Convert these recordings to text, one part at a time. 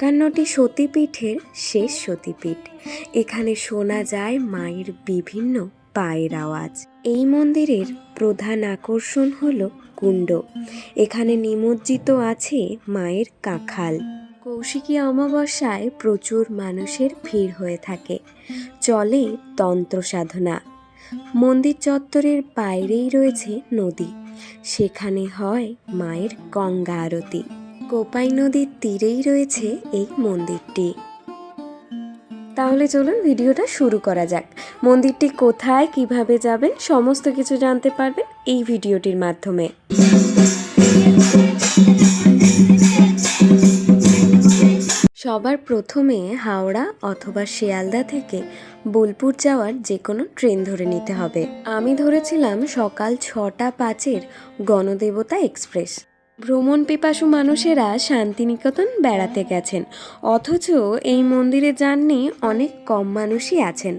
একান্নটি সতীপীঠের শেষ সতীপীঠ। এখানে শোনা যায় মায়ের বিভিন্ন পায়ের আওয়াজ। এই মন্দিরের প্রধান আকর্ষণ হল কুণ্ড। এখানে নিমজ্জিত আছে মায়ের কাঁখাল। কৌশিকী অমাবস্যায় প্রচুর মানুষের ভিড় হয়ে থাকে। চলে তন্ত্র সাধনা মন্দির চত্বরের বাইরেই রয়েছে নদী। সেখানে হয় মায়ের গঙ্গা আরতি। কোপাই নদীর তীরেই রয়েছে এই মন্দিরটি। তাহলে চলুন ভিডিওটা শুরু করা যাক। মন্দিরটি কোথায়, কীভাবে যাবেন, সমস্ত কিছু জানতে পারবেন এই ভিডিওটির মাধ্যমে। সবার প্রথমে হাওড়া অথবা শিয়ালদা থেকে বোলপুর যাওয়ার যে কোনো ট্রেন ধরে নিতে হবে। আমি ধরেছিলাম সকাল ছটা পাঁচের গণদেবতা এক্সপ্রেস। ভ্রমণ পিপাসু মানুষেরা শান্তিনিকেতন বেড়াতে গেছেন। অথচ এই মন্দিরে যাননি অনেক কম মানুষই আছেন।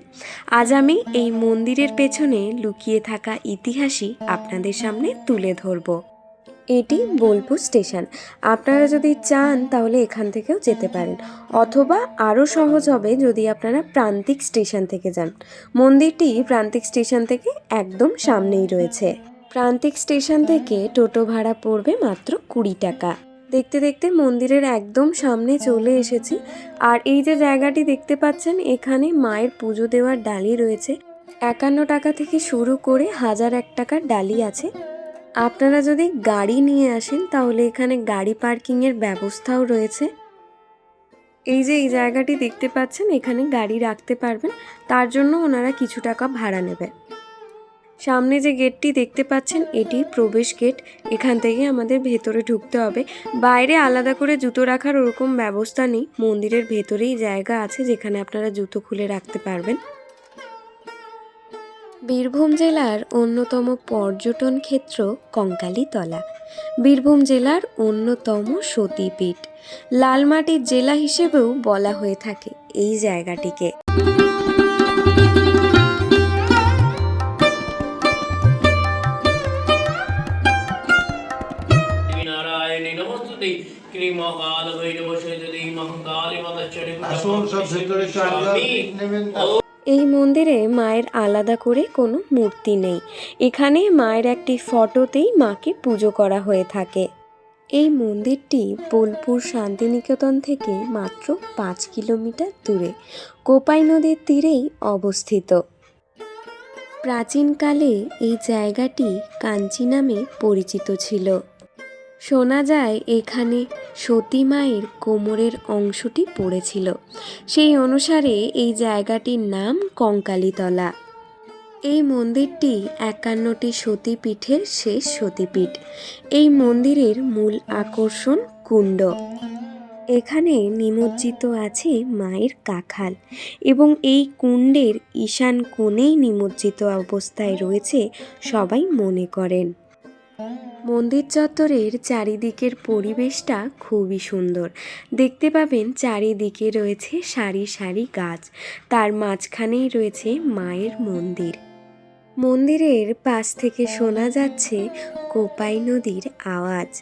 আজ আমি এই মন্দিরের পেছনে লুকিয়ে থাকা ইতিহাসই আপনাদের সামনে তুলে ধরব। এটি বোলপুর স্টেশন। আপনারা যদি চান তাহলে এখান থেকেও যেতে পারেন। অথবা আরও সহজ হবে যদি আপনারা প্রান্তিক স্টেশন থেকে যান। মন্দিরটি প্রান্তিক স্টেশন থেকে একদম সামনেই রয়েছে। প্রান্তিক স্টেশন থেকে টোটো ভাড়া পড়বে মাত্র কুড়ি টাকা। দেখতে দেখতে মন্দিরের একদম সামনে চলে এসেছি। আর এই যে জায়গাটি দেখতে পাচ্ছেন, এখানে মায়ের পুজো দেওয়ার ডালি রয়েছে। একান্ন টাকা থেকে শুরু করে হাজার এক টাকার ডালি আছে। আপনারা যদি গাড়ি নিয়ে আসেন, তাহলে এখানে গাড়ি পার্কিংয়ের ব্যবস্থাও রয়েছে। এই যে এই জায়গাটি দেখতে পাচ্ছেন, এখানে গাড়ি রাখতে পারবেন। তার জন্য ওনারা কিছু টাকা ভাড়া নেবে সামনে যে গেটটি দেখতে পাচ্ছেন, এটি প্রবেশ গেট। এখান থেকে আমাদের ভেতরে ঢুকতে হবে। বাইরে আলাদা করে জুতো রাখার ওরকম ব্যবস্থা নেই। মন্দিরের ভেতরেই জায়গা আছে যেখানে আপনারা জুতো খুলে রাখতে পারবেন। বীরভূম জেলার অন্যতম পর্যটন ক্ষেত্র কঙ্কালীতলা। বীরভূম জেলার অন্যতম সতীপীঠ। লালমাটির জেলা হিসেবেও বলা হয়ে থাকে এই জায়গাটিকে। এই মন্দিরে মায়ের আলাদা করে কোনো মূর্তি নেই। এখানে মায়ের একটি ফটোতেই মাকে পুজো করা হয়ে থাকে। এই মন্দিরটি বোলপুর শান্তিনিকেতন থেকে মাত্র পাঁচ কিলোমিটার দূরে কোপাই নদীর তীরেই অবস্থিত। প্রাচীনকালে এই জায়গাটি কাঞ্চি নামে পরিচিত ছিল। শোনা যায় এখানে সতী মায়ের কোমরের অংশটি পড়েছিল। সেই অনুসারে এই জায়গাটির নাম কঙ্কালীতলা। এই মন্দিরটি একান্নটি সতীপীঠের শেষ সতীপীঠ। এই মন্দিরের মূল আকর্ষণ কুণ্ড। এখানে নিমজ্জিত আছে মায়ের কাখাল এবং এই কুণ্ডের ঈশান কোণেই নিমজ্জিত অবস্থায় রয়েছে সবাই মনে করেন। মন্দির চত্বরের চারিদিকের পরিবেশটা খুবই সুন্দর। দেখতে পাবেন চারিদিকে রয়েছে সারি সারি গাছ। তার মাঝখানেই রয়েছে মায়ের মন্দির। মন্দিরের পাশ থেকে শোনা যাচ্ছে কোপাই নদীর আওয়াজ।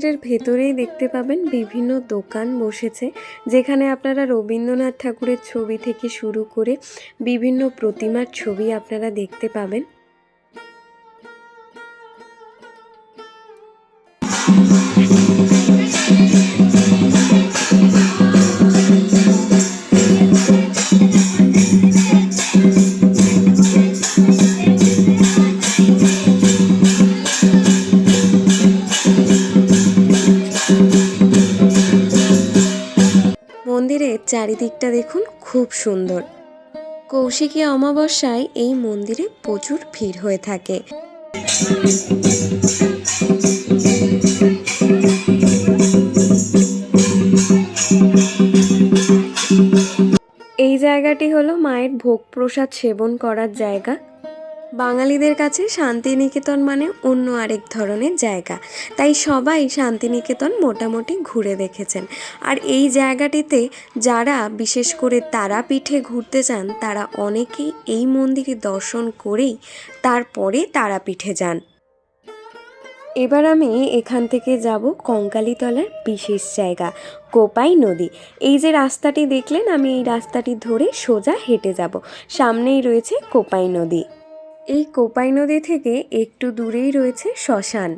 মন্দিরের ভেতরেই দেখতে পাবেন বিভিন্ন দোকান বসেছে, যেখানে আপনারা রবীন্দ্রনাথ ঠাকুরের ছবি থেকে শুরু করে বিভিন্ন প্রতিমার ছবি আপনারা দেখতে পাবেন। চারিদিকটা দেখুন খুব সুন্দর। কৌশিকী অমাবস্যায় এই মন্দিরে প্রচুর ভিড় হয়ে থাকে। এই জায়গাটি হলো মায়ের ভোগ প্রসাদ সেবন করার জায়গা। বাঙালিদের কাছে শান্তিনিকেতন মানে অন্য আরেক ধরনের জায়গা। তাই সবাই শান্তিনিকেতন মোটামুটি ঘুরে দেখেছেন। আর এই জায়গাটিতে যারা, বিশেষ করে তারাপীঠে ঘুরতে চান, তারা অনেকেই এই মন্দিরে দর্শন করেই তারপরে তারাপীঠে যান। এবার আমি এখান থেকে যাব কঙ্কালীতলার বিশেষ জায়গা, কোপাই নদী। এই যে রাস্তাটি দেখলেন, আমি এই রাস্তাটি ধরে সোজা হেঁটে যাব। সামনেই রয়েছে কোপাই নদী। এই কোপাই নদী থেকে একটু দূরেই রয়েছে শ্মশান।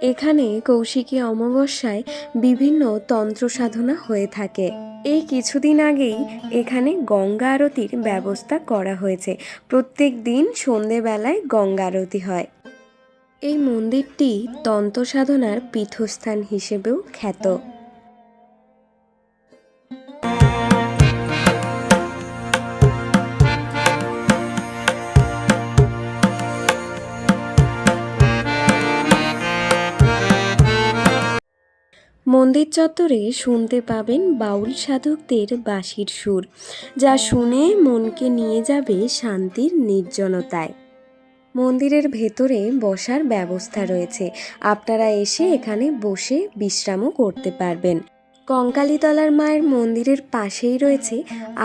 এখানে কৌশিকী অমাবস্যায় বিভিন্ন তন্ত্র সাধনা হয়ে থাকে। এই কিছুদিন আগেই এখানে গঙ্গা আরতির ব্যবস্থা করা হয়েছে। প্রত্যেক দিন সন্ধেবেলায় গঙ্গা আরতি হয়। এই মন্দিরটি তন্ত্র সাধনার পীঠস্থান হিসেবেও খ্যাত। মন্দির চত্বরে শুনতে পাবেন বাউল সাধকদের বাঁশির সুর, যা শুনে মনকে নিয়ে যাবে শান্তির নির্জনতায়। মন্দিরের ভেতরে বসার ব্যবস্থা রয়েছে। আপনারা এসে এখানে বসে বিশ্রামও করতে পারবেন। কঙ্কালীতলার মায়ের মন্দিরের পাশেই রয়েছে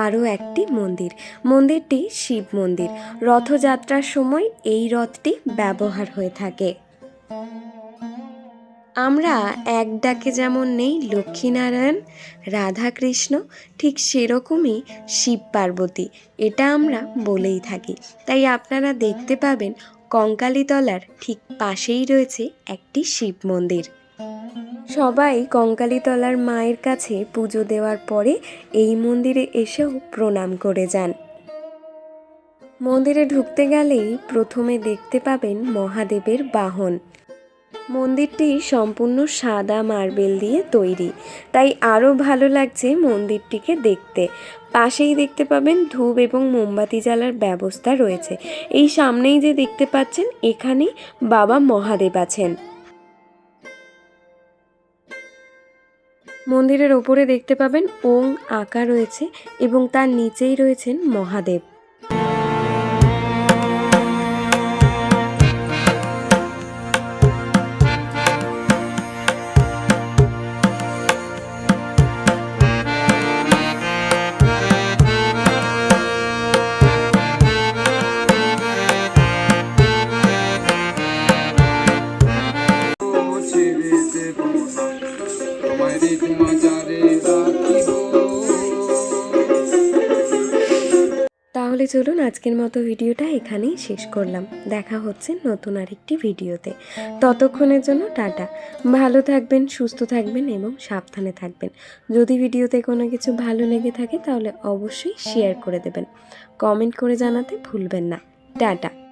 আরও একটি মন্দির। মন্দিরটি শিব মন্দির। রথযাত্রার সময় এই রথটি ব্যবহার হয়ে থাকে। আমরা এক ডাকে যেমন নেই লক্ষ্মীনারায়ণ, রাধাকৃষ্ণ, ঠিক সেরকমই শিব পার্বতী, এটা আমরা বলেই থাকি। তাই আপনারা দেখতে পাবেন কঙ্কালীতলার ঠিক পাশেই রয়েছে একটি শিব মন্দির। সবাই কঙ্কালীতলার মায়ের কাছে পুজো দেওয়ার পরে এই মন্দিরে এসেও প্রণাম করে যান। মন্দিরে ঢুকতে গেলেই প্রথমে দেখতে পাবেন মহাদেবের বাহন। মন্দিরটি সম্পূর্ণ সাদা মার্বেল দিয়ে তৈরি। তাই আরও ভালো লাগছে মন্দিরটিকে দেখতে। পাশেই দেখতে পাবেন ধূপ এবং মোমবাতি জ্বালার ব্যবস্থা রয়েছে। এই সামনেই যে দেখতে পাচ্ছেন, এখানেই বাবা মহাদেব আছেন। মন্দিরের ওপরে দেখতে পাবেন ওং আঁকা রয়েছে এবং তার নিচেই রয়েছেন মহাদেব। তাহলে চলুন আজকের মতো ভিডিওটা এখানেই শেষ করলাম। দেখা হচ্ছে নতুন আরেকটি ভিডিওতে। ততক্ষণের জন্য টাটা। ভালো থাকবেন, সুস্থ থাকবেন এবং সাবধানে থাকবেন। যদি ভিডিওতে কোনো কিছু ভালো লেগে থাকে তাহলে অবশ্যই শেয়ার করে দেবেন। কমেন্ট করে জানাতে ভুলবেন না। টাটা।